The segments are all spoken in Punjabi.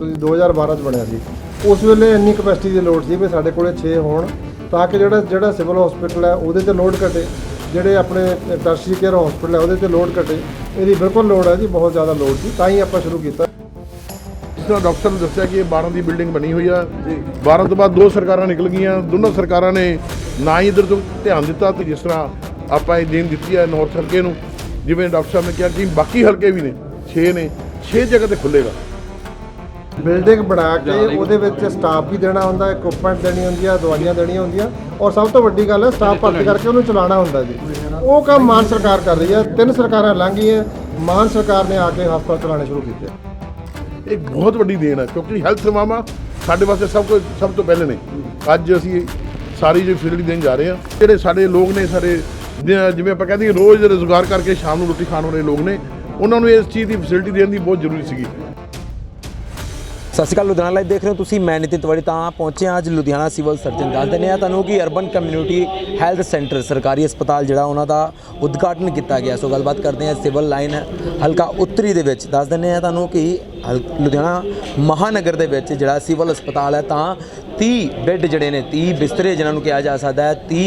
ਤੁਸੀਂ 2012 ਚ ਬਣਿਆ ਸੀ। ਉਸ ਵੇਲੇ ਇੰਨੀ ਕਪੈਸਿਟੀ ਦੀ ਲੋਡ ਸੀ ਵੀ ਸਾਡੇ ਕੋਲੇ 6 ਹੋਣ ਤਾਂ ਕਿ ਜਿਹੜਾ ਜਿਹੜਾ ਸਿਵਲ ਹਸਪੀਟਲ ਹੈ ਉਹਦੇ ਤੇ ਲੋਡ ਘਟੇ। ਜਿਹੜੇ ਆਪਣੇ ਟਰਸ਼ਰੀ ਕੇਅਰ ਹਸਪੀਟਲ ਹੈ ਉਹਦੇ ਤੇ ਲੋਡ ਘਟੇ। ਇਹਦੀ ਬਿਲਕੁਲ ਲੋਡ ਹੈ ਜੀ ਬਹੁਤ ਜ਼ਿਆਦਾ ਲੋਡ ਸੀ। ਤਾਂ ਹੀ ਆਪਾਂ ਸ਼ੁਰੂ ਕੀਤਾ। ਜਿਸ ਤਰ੍ਹਾਂ ਡਾਕਟਰ ਨੇ ਦੱਸਿਆ ਕਿ ਇਹ 12 ਦੀ ਬਿਲਡਿੰਗ ਬਣੀ ਹੋਈ ਆ। 12 ਤੋਂ ਬਾਅਦ ਦੋ ਸਰਕਾਰਾਂ ਨਿਕਲ ਗਈਆਂ। ਦੋਨੋਂ ਸਰਕਾਰਾਂ ਨੇ ਨਾ ਹੀ ਇਧਰ ਤੋਂ ਧਿਆਨ ਦਿੱਤਾ ਤੇ ਜਿਸ ਤਰ੍ਹਾਂ ਆਪਾਂ ਇਹ ਦੇਣ ਦਿੱਤੀ ਹੈ ਨਾਰਥ ਹਲਕੇ ਨੂੰ। ਜਿਵੇਂ ਡਾਕਟਰ ਸਾਹਿਬ ਨੇ ਕਿਹਾ ਕਿ ਬਾਕੀ ਹਲਕੇ ਵੀ ਨੇ 6 ਨੇ। 6 ਜਗ੍ਹਾ ਤੇ ਖੁੱਲੇਗਾ ਬਿਲਡਿੰਗ ਬਣਾ ਕੇ ਉਹਦੇ ਵਿੱਚ ਸਟਾਫ ਵੀ ਦੇਣਾ ਹੁੰਦਾ ਇਕਵਿਪਮੈਂਟ ਦੇਣੀ ਹੁੰਦੀ ਆ ਦਵਾਈਆਂ ਦੇਣੀਆਂ ਹੁੰਦੀਆਂ। ਔਰ ਸਭ ਤੋਂ ਵੱਡੀ ਗੱਲ ਹੈ ਸਟਾਫ ਭਰਤੀ ਕਰਕੇ ਉਹਨੂੰ ਚਲਾਉਣਾ ਹੁੰਦਾ ਜੀ। ਉਹ ਕੰਮ ਮਾਨ ਸਰਕਾਰ ਕਰ ਰਹੀ ਹੈ। ਤਿੰਨ ਸਰਕਾਰਾਂ ਲੰਘ ਗਈਆਂ ਮਾਨ ਸਰਕਾਰ ਨੇ ਆ ਕੇ ਹਸਪਤਾਲ ਚਲਾਉਣੇ ਸ਼ੁਰੂ ਕੀਤੇ। ਇਹ ਬਹੁਤ ਵੱਡੀ ਦੇਣ ਹੈ ਕਿਉਂਕਿ ਹੈਲਥ ਸੇਵਾਵਾਂ ਸਾਡੇ ਵਾਸਤੇ ਸਭ ਤੋਂ ਸਭ ਤੋਂ ਪਹਿਲੇ ਨੇ। ਅੱਜ ਅਸੀਂ ਸਾਰੀ ਜੋ ਫੈਸਿਲਿਟੀ ਦੇਣ ਜਾ ਰਹੇ ਹਾਂ। ਜਿਹੜੇ ਸਾਡੇ ਲੋਕ ਨੇ ਸਾਡੇ ਜਿਵੇਂ ਆਪਾਂ ਕਹਿੰਦੇ ਹਾਂ, ਰੋਜ਼ ਰੋਜ਼ਗਾਰ ਕਰਕੇ ਸ਼ਾਮ ਨੂੰ ਰੋਟੀ ਖਾਣ ਵਾਲੇ ਲੋਕ ਨੇ ਉਹਨਾਂ ਨੂੰ ਇਸ ਚੀਜ਼ ਦੀ ਫੈਸਿਲਿਟੀ ਦੇਣ ਦੀ ਬਹੁਤ ਜ਼ਰੂਰੀ ਸੀਗੀ। ਸਤਿ ਸ਼੍ਰੀ ਅਕਾਲ, ਲੁਧਿਆਣਾ ਲਾਈਵ ਦੇਖ ਰਹੇ ਹੋ ਤੁਸੀਂ, ਮੈਂ ਨਿਤਿਨ ਤਿਵਾੜੀ ਤਾਂ ਪਹੁੰਚੇ ਹਾਂ ਅੱਜ ਲੁਧਿਆਣਾ ਸਿਵਲ ਸਰਜਨ ਦੱਸ ਦਿੰਦੇ ਆ ਤੁਹਾਨੂੰ ਕਿ ਅਰਬਨ ਕਮਿਊਨਿਟੀ ਹੈਲਥ ਸੈਂਟਰ ਸਰਕਾਰੀ ਹਸਪਤਾਲ ਜਿਹੜਾ ਉਹਨਾਂ ਦਾ ਉਦਘਾਟਨ ਕੀਤਾ ਗਿਆ। ਸੋ ਗੱਲਬਾਤ ਕਰਦੇ ਹਾਂ ਸਿਵਲ ਲਾਈਨ ਹਲਕਾ ਉੱਤਰੀ ਦੇ ਵਿੱਚ। ਦੱਸ ਦਿੰਦੇ ਆ ਤੁਹਾਨੂੰ ਕਿ ਹਲ- ਲੁਧਿਆਣਾ ਮਹਾਨਗਰ ਦੇ ਵਿੱਚ ਜਿਹੜਾ ਸਿਵਲ ਹਸਪਤਾਲ ਹੈ ਤਾਂ 30 ਬੈੱਡ ਜਿਹੜੇ ਨੇ 30 ਬਿਸਤਰੇ ਜਿਨ੍ਹਾਂ ਨੂੰ ਕਿਹਾ ਜਾ ਸਕਦਾ ਹੈ 30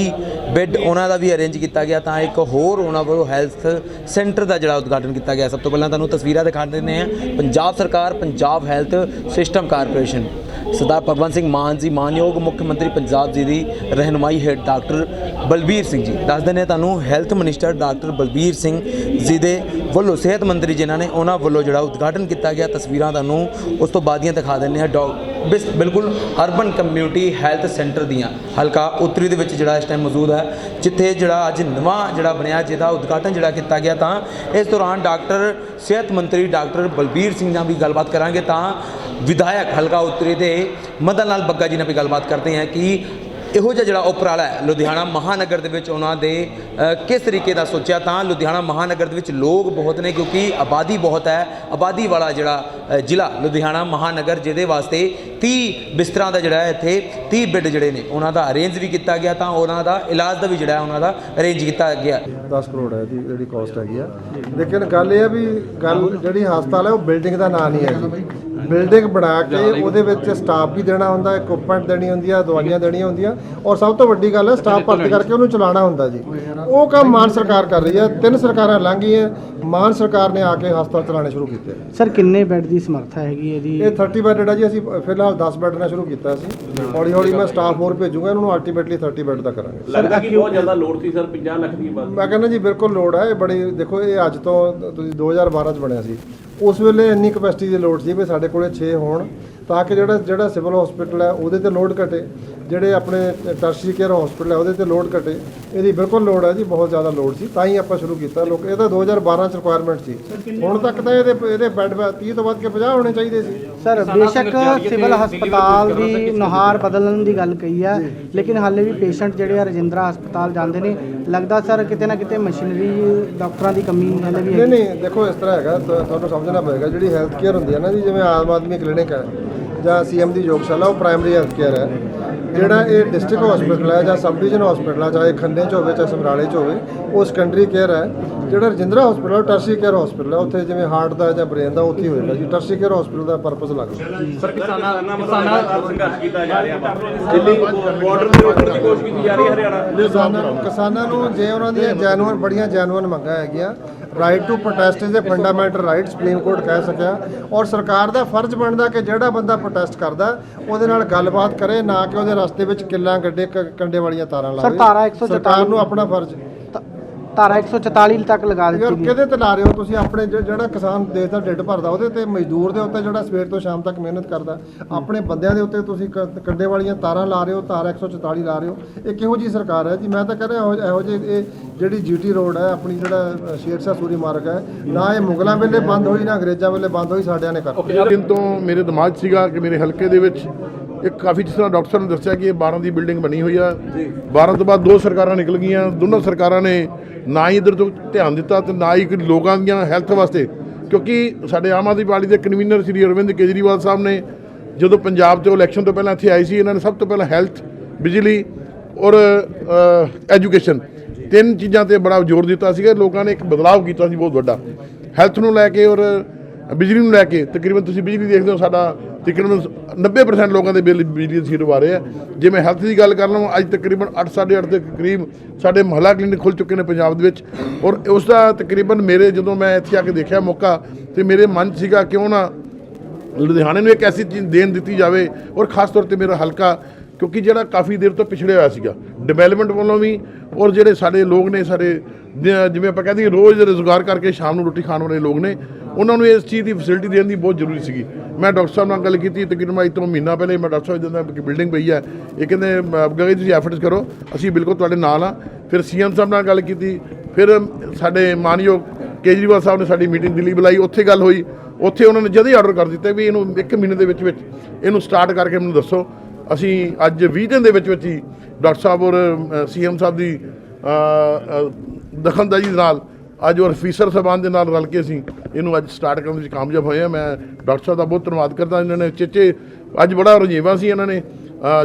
ਬੈੱਡ ਉਹਨਾਂ ਦਾ ਵੀ ਅਰੇਂਜ ਕੀਤਾ ਗਿਆ, ਤਾਂ ਇੱਕ ਹੋਰ ਉਹਨਾਂ ਵੱਲੋਂ ਹੈਲਥ ਸੈਂਟਰ ਦਾ ਜਿਹੜਾ ਉਦਘਾਟਨ ਕੀਤਾ ਗਿਆ। ਸਭ ਤੋਂ ਪਹਿਲਾਂ ਤੁਹਾਨੂੰ ਤਸਵੀਰਾਂ ਦਿਖਾ ਦਿੰਦੇ ਹਾਂ। ਪੰਜਾਬ ਸਰਕਾਰ, Punjab health system corporation Sardar Bhagwant Singh Mann ji, ਮਾਨਯੋਗ ਮੁੱਖ ਮੰਤਰੀ ਪੰਜਾਬ ਜੀ ਦੀ ਰਹਿਨੁਮਾਈ ਹੇਠ ਡਾਕਟਰ ਬਲਬੀਰ ਸਿੰਘ ਜੀ। ਦੱਸ ਦਿੰਦੇ ਤੁਹਾਨੂੰ health minister doctor Balbir Singh ji ਦੇ ਵੱਲੋਂ, ਸਿਹਤ ਮੰਤਰੀ ਜਿਨ੍ਹਾਂ ਨੇ ਉਹਨਾਂ ਵੱਲੋਂ ਜਿਹੜਾ ਉਦਘਾਟਨ ਕੀਤਾ ਗਿਆ, ਤਸਵੀਰਾਂ ਤੁਹਾਨੂੰ ਉਸ ਤੋਂ ਬਾਅਦ ਦੀਆਂ ਦਿਖਾ ਦਿੰਦੇ ਹਾਂ। ਡਾਕ ਬਿਸ ਬਿਲਕੁਲ ਅਰਬਨ ਕਮਿਊਨਿਟੀ ਹੈਲਥ ਸੈਂਟਰ ਦੀਆਂ, ਹਲਕਾ ਉੱਤਰੀ ਦੇ ਵਿੱਚ ਜਿਹੜਾ ਇਸ ਟਾਈਮ ਮੌਜੂਦ ਹੈ, ਜਿੱਥੇ ਜਿਹੜਾ ਅੱਜ ਨਵਾਂ ਜਿਹੜਾ ਬਣਿਆ, ਜਿਹਦਾ ਉਦਘਾਟਨ ਜਿਹੜਾ ਕੀਤਾ ਗਿਆ ਤਾਂ ਇਸ ਦੌਰਾਨ ਡਾਕਟਰ, ਸਿਹਤ ਮੰਤਰੀ ਡਾਕਟਰ ਬਲਬੀਰ ਸਿੰਘ ਨਾਲ ਵੀ ਗੱਲਬਾਤ ਕਰਾਂਗੇ ਤਾਂ ਵਿਧਾਇਕ ਹਲਕਾ ਉੱਤਰੀ ਦੇ ਮਦਨ ਲਾਲ ਬੱਗਾ ਜੀ ਨਾਲ ਵੀ ਗੱਲਬਾਤ ਕਰਦੇ ਹਾਂ ਕਿ ਇਹੋ ਜਿਹਾ ਜਿਹੜਾ ਉਪਰਾਲਾ ਹੈ, ਲੁਧਿਆਣਾ ਮਹਾਨਗਰ ਦੇ ਵਿੱਚ ਉਹਨਾਂ ਦੇ ਕਿਸ ਤਰੀਕੇ ਦਾ ਸੋਚਿਆ? ਤਾਂ ਲੁਧਿਆਣਾ ਮਹਾਨਗਰ ਦੇ ਵਿੱਚ ਲੋਕ ਬਹੁਤ ਨੇ ਕਿਉਂਕਿ ਆਬਾਦੀ ਬਹੁਤ ਹੈ। ਆਬਾਦੀ ਵਾਲਾ ਜਿਹੜਾ ਜ਼ਿਲ੍ਹਾ ਲੁਧਿਆਣਾ ਮਹਾਨਗਰ ਜਿਹਦੇ ਵਾਸਤੇ 30 ਬਿਸਤਰਾਂ ਦਾ ਜਿਹੜਾ ਹੈ ਇੱਥੇ 30 ਬੈੱਡ ਜਿਹੜੇ ਨੇ, ਉਹਨਾਂ ਦਾ ਅਰੇਂਜ ਵੀ ਕੀਤਾ ਗਿਆ ਤਾਂ ਉਹਨਾਂ ਦਾ ਇਲਾਜ ਦਾ ਵੀ ਜਿਹੜਾ ਉਹਨਾਂ ਦਾ ਅਰੇਂਜ ਕੀਤਾ ਗਿਆ। 10 ਕਰੋੜ ਹੈ ਦੀ ਜਿਹੜੀ ਕਾਸਟ ਹੈਗੀ ਆ। ਲੇਕਿਨ ਗੱਲ ਇਹ ਆ ਵੀ ਗੱਲ ਜਿਹੜੀ ਹਸਪਤਾਲ ਹੈ, ਉਹ ਬਿਲਡਿੰਗ ਦਾ ਨਾਂ ਨਹੀਂ ਹੈ ਬਿਲਡਿੰਗ ਬਣਾ ਕੇ ਉਹਦੇ ਵਿੱਚ ਸਟਾਫ ਵੀ ਦੇਣਾ ਹੁੰਦਾ ਇਕਵਿਪਮੈਂਟ ਦੇਣੀ ਹੁੰਦੀ ਆ ਦਵਾਈਆਂ ਦੇਣੀਆਂ ਹੁੰਦੀਆਂ। ਔਰ ਸਭ ਤੋਂ ਵੱਡੀ ਗੱਲ ਹੈ ਸਟਾਫ ਭਰਤੀ ਕਰਕੇ ਉਹਨੂੰ ਚਲਾਉਣਾ ਹੁੰਦਾ ਜੀ। ਉਹ ਕੰਮ ਮਾਨ ਸਰਕਾਰ ਕਰ ਰਹੀ ਹੈ ਤਿੰਨ ਸਰਕਾਰਾਂ ਲੰਘ ਗਈਆਂ ਮਾਨ ਸਰਕਾਰ ਨੇ ਆ ਕੇ ਹਸਪਤਾਲ ਚਲਾਉਣੇ ਸ਼ੁਰੂ ਕੀਤੇ। ਸਰ ਕਿੰਨੇ ਬੈੱਡ ਦੀ ਸਮਰੱਥਾ ਹੈਗੀ ਇਹਦੀ? ਇਹ 30 ਬੈੱਡ ਹੈ ਜੀ ਅਸੀਂ ਫਿਲਹਾਲ 10 ਬੈੱਡ ਨਾਲ ਸ਼ੁਰੂ ਕੀਤਾ ਸੀ। ਹੌਲੀ ਹੌਲੀ ਮੈਂ ਸਟਾਫ ਹੋਰ ਭੇਜੂਗਾ ਇਹਨਾਂ ਨੂੰ ਅਲਟੀਮੇਟਲੀ 30 ਬੈੱਡ ਦਾ ਕਰਾਂਗੇ। ਲੱਗਦਾ ਕਿ ਬਹੁਤ ਜ਼ਿਆਦਾ ਲੋੜ ਸੀ ਸਰ 50 ਲੱਖ ਦੀ ਬਾਤ। ਮੈਂ ਕਹਿੰਦਾ ਜੀ ਬਿਲਕੁਲ ਲੋੜ ਹੈ ਇਹ ਬੜੀ ਦੇਖੋ ਇਹ ਅੱਜ ਤੋਂ ਤੁਸੀਂ 2012 ਚ ਬਣਿਆ ਸੀ। ਉਸ ਵੇਲੇ ਇੰਨੀ ਕਪੈਸਿਟੀ ਦੀ ਲੋੜ ਸੀ ਵੀ ਸਾਡੇ ਕੋਲੇ 6 ਹੋਣ, ਤਾਂ ਕਿ ਜਿਹੜਾ ਜਿਹੜਾ ਸਿਵਲ ਹਸਪੀਟਲ ਹੈ, ਉਹਦੇ ਤੇ ਲੋਡ ਘਟੇ। ਜਿਹੜੇ ਆਪਣੇ ਟਰਸ਼ਰੀ ਕੇਅਰ ਹਸਪੀਟਲ ਹੈ ਉਹਦੇ ਤੇ ਲੋਡ ਘਟੇ ਇਹਦੀ ਬਿਲਕੁਲ ਲੋੜ ਹੈ ਜੀ ਬਹੁਤ ਜ਼ਿਆਦਾ ਲੋਡ ਸੀ ਤਾਂ ਹੀ ਆਪਾਂ ਸ਼ੁਰੂ ਕੀਤਾ। ਲੋਕ ਇਹ ਤਾਂ 2012 ਚ ਰਿਕੁਆਇਰਮੈਂਟ ਸੀ। ਹੁਣ ਤੱਕ ਤਾਂ ਇਹਦੇ ਇਹਦੇ ਬੈੱਡ 30 ਤੋਂ ਵੱਧ ਕੇ 50 ਹੋਣੇ ਚਾਹੀਦੇ ਸੀ। ਸਰ ਬੇਸ਼ੱਕ ਸਿਵਲ ਹਸਪਤਾਲ ਦੀ ਨੁਹਾਰ ਬਦਲਣ ਦੀ ਗੱਲ ਕਹੀ ਆ ਲੇਕਿਨ ਹਾਲੇ ਵੀ ਪੇਸ਼ੈਂਟ ਜਿਹੜੇ ਆ ਰਜਿੰਦਰਾ ਹਸਪਤਾਲ ਜਾਂਦੇ ਨੇ ਲੱਗਦਾ ਸਰ ਕਿਤੇ ਨਾ ਕਿਤੇ ਮਸ਼ੀਨਰੀ ਡਾਕਟਰਾਂ ਦੀ ਕਮੀ ਹਾਲੇ ਵੀ ਨਹੀਂ ਹੈ ਨਹੀਂ ਦੇਖੋ ਇਸ ਤਰ੍ਹਾਂ ਹੈਗਾ ਤੁਹਾਨੂੰ ਸਮਝਣਾ ਪਏਗਾ ਜਿਹੜੀ ਹੈਲਥ ਕੇਅਰ ਹੁੰਦੀ ਹੈ ਨਾ ਜੀ ਜਿਵੇਂ ਆਮ ਆਦਮੀ ਕਲੀਨਿਕ ਹੈ ਜਾਂ ਸੀਐਮ ਦੀ ਯੋਗਸ਼ਾਲਾ ਉਹ ਪ੍ਰਾਇਮਰੀ ਹੈਲਥ ਕੇਅਰ ਹੈ। ਜਿਹੜਾ ਇਹ ਡਿਸਟ੍ਰਿਕਟ ਹਸਪੀਟਲ ਹੈ ਜਾਂ ਸਬ ਡਿਵੀਜ਼ਨ ਹਸਪੀਟਲ ਹੈ ਚਾਹੇ ਖੰਨੇ ਚ ਹੋਵੇ ਚਾਹੇ ਸਮਰਾਲੇ ਚ ਹੋਵੇ ਉਹ ਸੈਕੰਡਰੀ ਕੇਅਰ ਹੈ। ਜਿਹੜਾ ਰਜਿੰਦਰਾ ਹਸਪੀਟਲ ਹੈ ਟਰਸ਼ਰੀ ਕੇਅਰ ਹਸਪੀਟਲ ਹੈ। ਉੱਥੇ ਜਿਵੇਂ ਹਾਰਟ ਦਾ ਜਾਂ ਬ੍ਰੇਨ ਦਾ ਉੱਥੇ ਹੋਏਗਾ ਜੀ। ਟਰਸ਼ਰੀ ਕੇਅਰ ਹਸਪੀਟਲ ਦਾ ਪਰਪਸ ਲੱਗਦਾ ਸਰ ਕਿਸਾਨਾਂ ਕਿਸਾਨਾਂ ਦਾ ਸੰਘਰਸ਼ ਕੀਤਾ ਜਾ ਰਿਹਾ ਵਾ। ਦਿੱਲੀ ਬਾਰਡਰ ਤੇ ਰੋਕਣ ਦੀ ਕੋਸ਼ਿਸ਼ ਕੀਤੀ ਜਾ ਰਹੀ ਹੈ ਹਰਿਆਣਾ ਕਿਸਾਨਾਂ ਕਿਸਾਨਾਂ ਨੂੰ ਜੇ ਉਹਨਾਂ ਦੀਆਂ ਜੈਨੂਅਨ ਬੜੀਆਂ ਜੈਨੂਅਨ ਮੰਗਾਂ ਹੈਗੀਆਂ right to protest is a fundamental right supreme court ਕਹਿ ਸਕਿਆ। ਔਰ ਸਰਕਾਰ ਦਾ ਫਰਜ਼ ਬਣਦਾ ਕਿ ਜਿਹੜਾ ਬੰਦਾ ਪ੍ਰੋਟੈਸਟ ਕਰਦਾ ਉਹਦੇ ਨਾਲ ਗੱਲਬਾਤ ਕਰੇ ਨਾ ਕਿ ਉਹਦੇ ਰਸਤੇ ਵਿੱਚ ਕਿੱਲਾਂ ਗੱਡੇ ਕੰਡੇ ਵਾਲੀਆਂ ਤਾਰਾਂ ਲਾਵੇ। ਧਾਰਾ 144 ਸਰਕਾਰ ਨੂੰ ਆਪਣਾ ਫਰਜ਼। ਧਾਰਾ 144 ਤੱਕ ਲਗਾ ਯਾਰ ਦਿੱਤੀ ਗਈ। ਕਿਹਦੇ ਤੇ ਲਾ ਰਹੇ ਹੋ ਤੁਸੀਂ? ਆਪਣੇ ਜ- ਜਿਹੜਾ ਕਿਸਾਨ ਦੇਸ਼ ਦਾ ਢਿੱਡ ਭਰਦਾ ਉਹਦੇ ਤੇ ਮਜ਼ਦੂਰ ਦੇ ਉੱਤੇ ਜਿਹੜਾ ਸਵੇਰ ਤੋਂ ਸ਼ਾਮ ਤੱਕ ਮਿਹਨਤ ਕਰਦਾ ਆਪਣੇ ਬੰਦਿਆਂ ਦੇ ਉੱਤੇ ਤੁਸੀਂ ਕ- ਕੰਡੇ ਵਾਲੀਆਂ ਤਾਰਾਂ ਲਾ ਰਹੇ ਹੋ ਤਾਰ 144 ਲਾ ਰਹੇ ਹੋ। ਇਹ ਕਿਹੋ ਜੀ ਸਰਕਾਰ ਹੈ ਜੀ? ਮੈਂ ਤਾਂ ਕਹਿ ਰਿਹਾ ਇਹੋ- ਇਹੋ ਜਿਹੇ ਇਹ ਜਿਹੜੀ ਜੀਟੀ ਰੋਡ ਹੈ ਆਪਣੀ ਜਿਹੜਾ ਅ, ਸ਼ੇਰਸ਼ਾਹ ਸੂਰੀ ਮਾਰਗ ਹੈ ਨਾ ਇਹ ਮੁਗਲਾਂ ਵੇਲੇ ਬੰਦ ਹੋਈ ਨਾ ਅੰਗਰੇਜ਼ਾਂ ਵੇਲੇ ਬੰਦ ਹੋਈ ਸਾਡਿਆਂ ਨੇ ਕਰਤੀ ਦਿਨ ਤੋਂ ਮੇਰੇ ਦਿਮਾਗ 'ਚ ਸੀਗਾ ਕਿ ਮੇਰੇ ਹਲਕੇ ਦੇ ਵਿੱਚ ਇਹ ਕਾਫੀ ਜਿਸ ਤਰ੍ਹਾਂ ਡਾਕਟਰ ਸਾਹਿਬ ਨੇ ਦੱਸਿਆ ਕਿ ਇਹ 12 ਦੀ ਬਿਲਡਿੰਗ ਬਣੀ ਹੋਈ ਆ। 12 ਤੋਂ ਬਾਅਦ ਦੋ ਸਰਕਾਰਾਂ ਨਿਕਲ ਗਈਆਂ, ਦੋਨੋਂ ਸਰਕਾਰਾਂ ਨੇ ਨਾ ਹੀ ਇਧਰ ਤੋਂ ਧਿਆਨ ਦਿੱਤਾ ਤੇ ਨਾ ਹੀ ਕੋਈ ਲੋਕਾਂ ਦੀਆਂ ਹੈਲਥ ਵਾਸਤੇ। ਕਿਉਂਕਿ ਸਾਡੇ ਆਮ ਆਦਮੀ ਪਾਰਟੀ ਦੇ ਕਨਵੀਨਰ ਸ੍ਰੀ ਅਰਵਿੰਦ ਕੇਜਰੀਵਾਲ ਸਾਹਿਬ ਨੇ ਜਦੋਂ ਪੰਜਾਬ ਤੋਂ ਇਲੈਕਸ਼ਨ ਤੋਂ ਪਹਿਲਾਂ ਇੱਥੇ ਆਏ ਸੀ, ਇਹਨਾਂ ਨੇ ਸਭ ਤੋਂ ਪਹਿਲਾਂ ਹੈਲਥ ਬਿਜਲੀ ਔਰ ਐਜੂਕੇਸ਼ਨ ਤਿੰਨ ਚੀਜ਼ਾਂ ਤੇ ਬੜਾ ਜ਼ੋਰ ਦਿੱਤਾ ਸੀਗਾ। ਲੋਕਾਂ ਨੇ ਇੱਕ ਬਦਲਾਅ ਕੀਤਾ ਸੀ, ਬਹੁਤ ਵੱਡਾ। ਹੈਲਥ ਨੂੰ ਲੈ ਕੇ ਔਰ, ਬਿਜਲੀ ਨੂੰ ਲੈ ਕੇ ਤਕਰੀਬਨ ਤੁਸੀਂ ਬਿਜਲੀ ਦੇਖਦੇ ਹੋ, ਸਾਡਾ ਤਕਰੀਬਨ 90% ਲੋਕਾਂ ਦੇ ਬਿੱਲ ਬਿਜਲੀ ਦੇ ਸਿਰ ਆ ਰਹੇ ਆ। ਜੇ ਮੈਂ ਹੈਲਥ ਦੀ ਗੱਲ ਕਰ ਲਵਾਂ, ਅੱਜ ਤਕਰੀਬਨ 8.5 ਦੇ ਕਰੀਬ ਸਾਡੇ ਮਹੱਲਾ ਕਲੀਨਿਕ ਖੁੱਲ ਚੁੱਕੇ ਨੇ ਪੰਜਾਬ ਦੇ ਵਿੱਚ। ਔਰ ਉਸ ਦਾ ਤਕਰੀਬਨ ਮੇਰੇ ਜਦੋਂ ਮੈਂ ਇੱਥੇ ਆ ਕੇ ਦੇਖਿਆ ਮੌਕਾ, ਤੇ ਮੇਰੇ ਮਨ 'ਚ ਸੀਗਾ ਕਿਉਂ ਨਾ ਲੁਧਿਆਣੇ ਨੂੰ ਇੱਕ ਐਸੀ ਚੀਜ਼ ਦੇਣ ਦਿੱਤੀ ਜਾਵੇ ਔਰ ਖਾਸ ਤੌਰ ਤੇ ਮੇਰਾ ਹਲਕਾ, ਕਿਉਂਕਿ ਜਿਹੜਾ ਕਾਫੀ ਦੇਰ ਤੋਂ ਪਿਛੜਿਆ ਹੋਇਆ ਸੀਗਾ। ਡਿਵੈਲਪਮੈਂਟ ਵੱਲੋਂ ਵੀ ਔਰ ਜਿਹੜੇ ਸਾਡੇ ਲੋਕ ਨੇ, ਸਾਡੇ ਜਿਵੇਂ ਆਪਾਂ ਕਹਿੰਦੇ ਰੋਜ਼ ਰੋਜ਼ਗਾਰ ਕਰਕੇ ਸ਼ਾਮ ਨੂੰ ਰੋਟੀ ਖਾਣ ਵਾਲੇ ਲੋਕ ਨੇ ਉਹਨਾਂ ਨੂੰ ਇਸ ਚੀਜ਼ ਦੀ ਫੈਸਿਲਿਟੀ ਦੇਣ ਦੀ ਬਹੁਤ ਜ਼ਰੂਰੀ ਸੀਗੀ। ਮੈਂ ਡਾਕਟਰ ਸਾਹਿਬ ਨਾਲ ਗੱਲ ਕੀਤੀ ਤਕਰੀਬਨ ਅੱਜ ਤੋਂ ਮਹੀਨਾ ਪਹਿਲੇ ਮੈਂ ਡਾਕਟਰ ਸਾਹਿਬ ਜਿੱਦਾਂ ਕਿ ਬਿਲਡਿੰਗ ਪਈ ਹੈ ਇਹ ਕਹਿੰਦੇ ਗਏ ਤੁਸੀਂ ਐਫਰਟਸ ਕਰੋ ਅਸੀਂ ਬਿਲਕੁਲ ਤੁਹਾਡੇ ਨਾਲ ਆ ਫਿਰ ਸੀਐਮ ਸਾਹਿਬ ਨਾਲ ਗੱਲ ਕੀਤੀ ਫਿਰ ਸਾਡੇ ਮਾਨਯੋਗ ਕੇਜਰੀਵਾਲ ਸਾਹਿਬ ਨੇ ਸਾਡੀ ਮੀਟਿੰਗ ਦਿੱਲੀ ਬੁਲਾਈ ਉੱਥੇ ਗੱਲ ਹੋਈ ਉੱਥੇ ਉਹਨਾਂ ਨੇ ਜਦ ਹੀ ਆਰਡਰ ਕਰ ਦਿੱਤਾ ਵੀ ਇਹਨੂੰ ਇੱਕ ਮਹੀਨੇ ਦੇ ਵਿੱਚ ਵਿੱਚ ਇਹਨੂੰ ਸਟਾਰਟ ਕਰਕੇ ਮੈਨੂੰ ਦੱਸੋ। ਅਸੀਂ ਅੱਜ 20 ਦਿਨ ਦੇ ਵਿੱਚ ਵਿੱਚ ਹੀ ਡਾਕਟਰ ਸਾਹਿਬ ਔਰ ਸੀਐਮ ਸਾਹਿਬ ਦੀ ਅ, ਦਖਲਅੰਦਾਜ਼ੀ ਨਾਲ ਅੱਜ ਔਰ ਫੀਸਰ ਸਾਹਿਬਾਨ ਦੇ ਨਾਲ ਰਲ ਕੇ ਅਸੀਂ ਇਹਨੂੰ ਅੱਜ ਸਟਾਰਟ ਕਰਨ ਵਿੱਚ ਕਾਮਯਾਬ ਹੋਏ ਆ ਮੈਂ ਡਾਕਟਰ ਸਾਹਿਬ ਦਾ ਬਹੁਤ ਧੰਨਵਾਦ ਕਰਦਾ ਇਹਨਾਂ ਨੇ। ਚੇਚੇ, ਅੱਜ ਬੜਾ ਰੁਝੇਵਾਂ ਸੀ ਇਹਨਾਂ ਨੇ।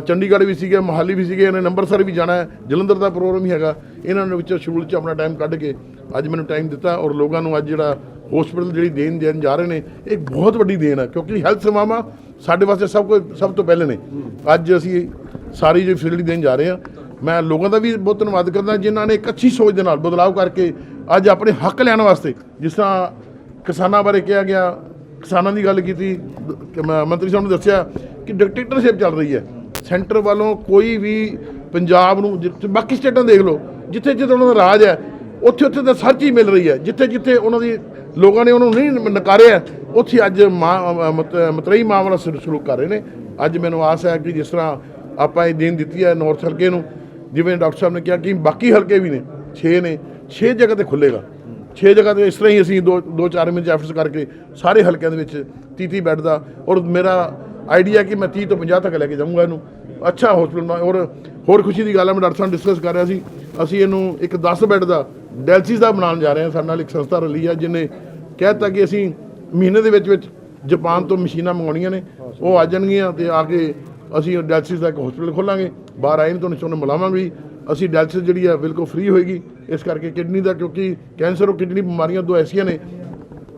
ਚੰਡੀਗੜ੍ਹ ਵੀ ਸੀਗੇ, ਮੋਹਾਲੀ ਵੀ ਸੀਗੇ, ਇਹਨਾਂ ਨੇ ਅੰਮ੍ਰਿਤਸਰ ਵੀ ਜਾਣਾ ਹੈ। ਜਲੰਧਰ ਦਾ ਪ੍ਰੋਗਰਾਮ ਹੀ ਹੈਗਾ। ਇਹਨਾਂ ਨੇ ਵਿੱਚੋਂ ਸ਼ਡਿਊਲ 'ਚ ਆਪਣਾ ਟਾਈਮ ਕੱਢ ਕੇ ਅੱਜ ਮੈਨੂੰ ਟਾਈਮ ਦਿੱਤਾ ਔਰ ਲੋਕਾਂ ਨੂੰ ਅੱਜ ਜਿਹੜਾ ਹਸਪੀਟਲ ਜਿਹੜੀ ਦੇਣ ਦੇਣ ਜਾ ਰਹੇ ਨੇ, ਇਹ ਬਹੁਤ ਵੱਡੀ ਦੇਣ ਹੈ ਕਿਉਂਕਿ ਹੈਲਥ ਸੇਵਾਵਾਂ ਸਾਡੇ ਵਾਸਤੇ ਸਭ ਕੁਝ ਸਭ ਤੋਂ ਪਹਿਲੇ ਨੇ। ਅੱਜ ਅਸੀਂ ਸਾਰੀ ਜਿਹੜੀ ਫੈਸਿਲਿਟੀ ਦੇਣ ਜਾ ਰਹੇ ਹਾਂ। ਮੈਂ ਲੋਕਾਂ ਦਾ ਵੀ ਬਹੁਤ ਧੰਨਵਾਦ ਕਰਦਾ ਜਿਨ੍ਹਾਂ ਨੇ ਇੱਕ ਅੱਛੀ ਸੋਚ ਦੇ ਨਾਲ ਬਦਲਾਅ ਕਰਕੇ ਅੱਜ ਆਪਣੇ ਹੱਕ ਲੈਣ ਵਾਸਤੇ, ਜਿਸ ਤਰ੍ਹਾਂ ਕਿਸਾਨਾਂ ਬਾਰੇ ਕਿਹਾ ਗਿਆ, ਕਿਸਾਨਾਂ ਦੀ ਗੱਲ ਕੀਤੀ ਮੰਤਰੀ ਸਾਹਿਬ ਨੇ ਦੱਸਿਆ ਕਿ ਡਿਕਟੇਟਰਸ਼ਿਪ ਚੱਲ ਰਹੀ ਹੈ। ਸੈਂਟਰ ਵੱਲੋਂ ਕੋਈ ਵੀ ਪੰਜਾਬ ਨੂੰ, ਜਿ- ਬਾਕੀ ਸਟੇਟਾਂ ਦੇਖ ਲਓ, ਜਿੱਥੇ ਜਿੱਥੇ ਉਹਨਾਂ ਦਾ ਰਾਜ ਹੈ, ਉੱਥੇ ਉੱਥੇ ਤਾਂ ਹਰ ਚੀਜ਼ ਮਿਲ ਰਹੀ ਹੈ। ਜਿੱਥੇ ਜਿੱਥੇ ਉਹਨਾਂ ਦੀ, ਲੋਕਾਂ ਨੇ ਉਹਨਾਂ ਨੂੰ ਨਹੀਂ ਨਕਾਰਿਆ, ਉੱਥੇ ਅੱਜ ਮਾਂ ਮਤ- ਮਤਰੇਈ ਮਾਂ ਸਲੂਕ ਕਰ ਰਹੇ ਨੇ। ਅੱਜ ਮੈਨੂੰ ਆਸ ਹੈ ਕਿ ਜਿਸ ਤਰ੍ਹਾਂ ਆਪਾਂ ਇਹ ਦੇਣ ਦਿੱਤੀ ਹੈ ਨਾਰਥ ਹਲਕੇ ਨੂੰ, ਜਿਵੇਂ ਡਾਕਟਰ ਸਾਹਿਬ ਨੇ ਕਿਹਾ ਕਿ ਬਾਕੀ ਹਲਕੇ ਵੀ ਨੇ 6 ਨੇ 6 ਜਗ੍ਹਾ ਤੇ ਖੁੱਲੇਗਾ 6 ਜਗ੍ਹਾ ਤੇ ਇਸ ਤਰ੍ਹਾਂ ਹੀ ਅਸੀਂ ਦੋ ਦੋ ਚਾਰ ਮਹੀਨੇ ਐਫਰਟਸ ਕਰਕੇ ਸਾਰੇ ਹਲਕਿਆਂ ਦੇ ਵਿੱਚ 30 30 ਬੈੱਡ ਦਾ ਔਰ ਮੇਰਾ ਆਈਡੀਆ ਕਿ ਮੈਂ 30 ਤੋਂ 50 ਤੱਕ ਲੈ ਕੇ ਜਾਊਂਗਾ ਇਹਨੂੰ। ਅੱਛਾ ਹਸਪੀਟਲ ਔਰ ਹੋਰ ਖੁਸ਼ੀ ਦੀ ਗੱਲ ਹੈ ਮੈਂ ਡਾਕਟਰ ਸਾਹਿਬ ਡਿਸਕਸ ਕਰ ਰਿਹਾ ਸੀ। ਅਸੀਂ ਇਹਨੂੰ ਇੱਕ 10 ਬੈੱਡ ਦਾ ਡੈਲਸਿਸ ਦਾ ਬਣਾਉਣ ਜਾ ਰਹੇ ਹਾਂ। ਸਾਡੇ ਨਾਲ ਇੱਕ ਸੰਸਥਾ ਰਲੀ ਆ, ਜਿਹਨੇ ਕਹਿਤਾ ਕਿ ਅਸੀਂ ਮਹੀਨੇ ਦੇ ਵਿੱਚ ਵਿੱਚ ਜਾਪਾਨ ਤੋਂ ਮਸ਼ੀਨਾਂ ਮੰਗਾਉਣੀਆਂ ਨੇ। ਉਹ ਆ ਜਾਣਗੀਆਂ ਤੇ ਆ ਕੇ ਅਸੀਂ ਡਾਇਲਸਿਸ ਦਾ ਇੱਕ ਹਸਪੀਟਲ ਖੋਲਾਂਗੇ। ਬਾਹਰ ਆਏ ਨੇ ਤੁਹਾਨੂੰ ਮਿਲਾਵਾਂਗੇ ਅਸੀਂ ਡਾਇਲਸਿਸ ਜਿਹੜੀ ਆ ਬਿਲਕੁਲ ਫ੍ਰੀ ਹੋਏਗੀ। ਇਸ ਕਰਕੇ ਕਿਡਨੀ ਦਾ ਕਿਉਂਕਿ ਕੈਂਸਰ ਔਰ ਕਿਡਨੀ ਬਿਮਾਰੀਆਂ ਦੋ ਐਸੀਆਂ ਨੇ,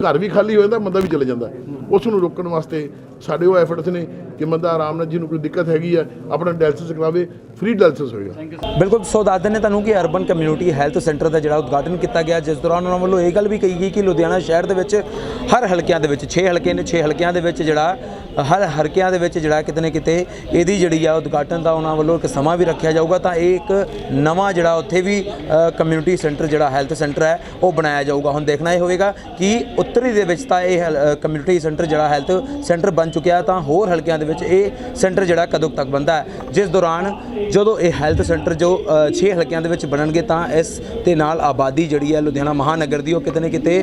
ਘਰ ਵੀ ਖਾਲੀ ਹੋ ਜਾਂਦਾ, ਬੰਦਾ ਵੀ ਚਲੇ ਜਾਂਦਾ। ਉਸ ਨੂੰ ਰੋਕਣ ਵਾਸਤੇ ਸਾਡੇ ਉਹ ਐਫਰਟਸ ਨੇ ਕਿ ਬੰਦਾ ਆਰਾਮ ਨਾਲ ਜਿਹਨੂੰ ਕੋਈ ਦਿੱਕਤ ਹੈਗੀ ਹੈ ਆਪਣਾ ਡਾਇਲਸਿਸ ਕਰਾਵੇ ਫ੍ਰੀ ਡਾਇਲਸਿਸ ਹੋਏਗਾ। ਬਿਲਕੁਲ, ਸੋ ਦੱਸ ਦਿੰਦੇ ਤੁਹਾਨੂੰ ਕਿ ਅਰਬਨ ਕਮਿਊਨਿਟੀ ਹੈਲਥ ਸੈਂਟਰ ਦਾ ਜਿਹੜਾ ਉਦਘਾਟਨ ਕੀਤਾ ਗਿਆ, ਜਿਸ ਦੌਰਾਨ ਉਹਨਾਂ ਵੱਲੋਂ ਇਹ ਗੱਲ ਵੀ ਕਹੀ ਗਈ ਕਿ ਲੁਧਿਆਣਾ ਸ਼ਹਿਰ ਦੇ ਵਿੱਚ ਹਰ ਹਲਕਿਆਂ ਦੇ ਵਿੱਚ 6 ਹਲਕੇ ਨੇ 6 ਹਲਕਿਆਂ ਦੇ ਵਿੱਚ ਜਿਹੜਾ ਹਰ ਹਲਕਿਆਂ ਦੇ ਵਿੱਚ ਜਿਹੜਾ ਕਿਤੇ ਨਾ ਕਿਤੇ ਇਹਦੀ ਜਿਹੜੀ ਆ ਉਦਘਾਟਨ ਦਾ ਉਹਨਾਂ ਵੱਲੋਂ ਇੱਕ ਸਮਾਂ ਵੀ ਰੱਖਿਆ ਜਾਊਗਾ, ਤਾਂ ਇਹ ਇੱਕ ਨਵਾਂ ਜਿਹੜਾ ਉੱਥੇ ਵੀ ਕਮਿਊਨਿਟੀ ਸੈਂਟਰ ਜਿਹੜਾ ਹੈਲਥ ਸੈਂਟਰ ਹੈ, ਉਹ ਬਣਾਇਆ ਜਾਊਗਾ। ਹੁਣ ਦੇਖਣਾ ਇਹ ਹੋਵੇਗਾ ਕਿ ਉੱਤਰੀ ਦੇ ਵਿੱਚ ਤਾਂ ਇਹ ਕਮਿਊਨਿਟੀ ਸੈਂਟਰ ਜਿਹੜਾ ਹੈਲਥ ਸੈਂਟਰ ਬਣ ਚੁੱਕਿਆ ਤਾਂ ਹੋਰ ਹਲਕਿਆਂ ਦੇ ਵਿੱਚ ਇਹ ਸੈਂਟਰ ਜਿਹੜਾ ਕਦੋਂ ਤੱਕ ਬਣਦਾ ਹੈ। ਜਿਸ ਦੌਰਾਨ ਜਦੋਂ ਇਹ ਹੈਲਥ ਸੈਂਟਰ ਜੋ 6 ਹਲਕਿਆਂ ਦੇ ਵਿੱਚ ਬਣਨਗੇ, ਤਾਂ ਇਸ ਦੇ ਨਾਲ ਆਬਾਦੀ ਜਿਹੜੀ ਹੈ ਲੁਧਿਆਣਾ ਮਹਾਨਗਰ ਦੀ ਉਹ ਕਿਤੇ ਨਾ ਕਿਤੇ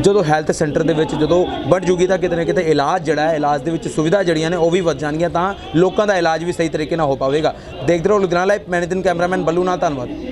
ਜਦੋਂ ਹੈਲਥ ਸੈਂਟਰ ਦੇ ਵਿੱਚ ਜਦੋਂ ਵੱਧ ਜੂਗੀ, ਤਾਂ ਕਿਤੇ ਨਾ ਕਿਤੇ ਇਲਾਜ ਜਿਹੜਾ ਹੈ, ਇਲਾਜ ਦੇ ਵਿੱਚ ਸੁਵਿਧਾ ਜਿਹੜੀਆਂ ਨੇ, ਉਹ ਵੀ ਵੱਧ ਜਾਣਗੀਆਂ ਤਾਂ ਲੋਕਾਂ ਦਾ ਇਲਾਜ ਵੀ ਸਹੀ ਤਰੀਕੇ ਨਾਲ ਹੋ ਪਾਵੇਗਾ। ਦੇਖਦੇ ਰਹੋ ਲੁਧਿਆਣਾ ਲਾਈਵ ਮੈਂ ਕੈਮਰਾਮੈਨ ਬੱਲੂ ਨਾਲ, ਧੰਨਵਾਦ।